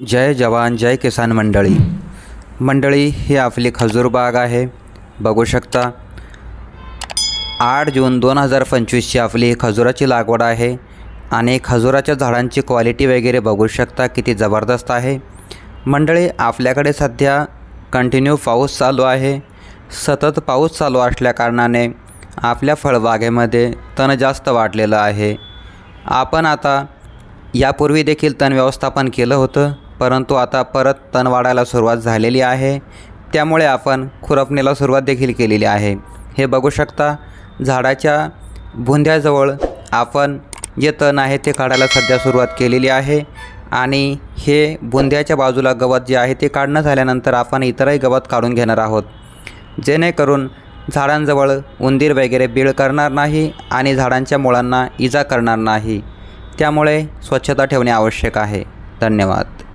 जय जवान जय किसान मंडळी. मंडळी ही आपली खजूर बाग आहे. बघू शकता आठ जून दोन हजार पंचवीसची आपली ही खजुराची लागवड आहे आणि खजुराच्या झाडांची क्वालिटी वगैरे बघू शकता किती जबरदस्त आहे. मंडळी आपल्याकडे सध्या कंटिन्यू पाऊस चालू आहे. सतत पाऊस चालू असल्याकारणाने आपल्या फळबागेमध्ये तण जास्त वाढलेलं आहे. आपण आता यापूर्वी देखील तण व्यवस्थापन केलं होतं. परंतु आता परत तण वाढायला सुरुवात झालेली आहे. त्यामुळे आपण खुरपणीला सुरुवात देखील केलेली आहे. हे बघू शकता झाडाच्या बुंध्याजवळ आपण जे तण आहे ते काढायला सध्या सुरुवात केलेली आहे. आणि हे बुंध्याच्या बाजूला गवत जे आहे ते काढणं झाल्यानंतर आपण इतरही गवत काढून घेणार आहोत. जेणेकरून झाडांजवळ उंदीर वगैरे बीळ करणार नाही आणि झाडांच्या मुळांना इजा करणार नाही. त्यामुळे स्वच्छता ठेवणे आवश्यक आहे. धन्यवाद.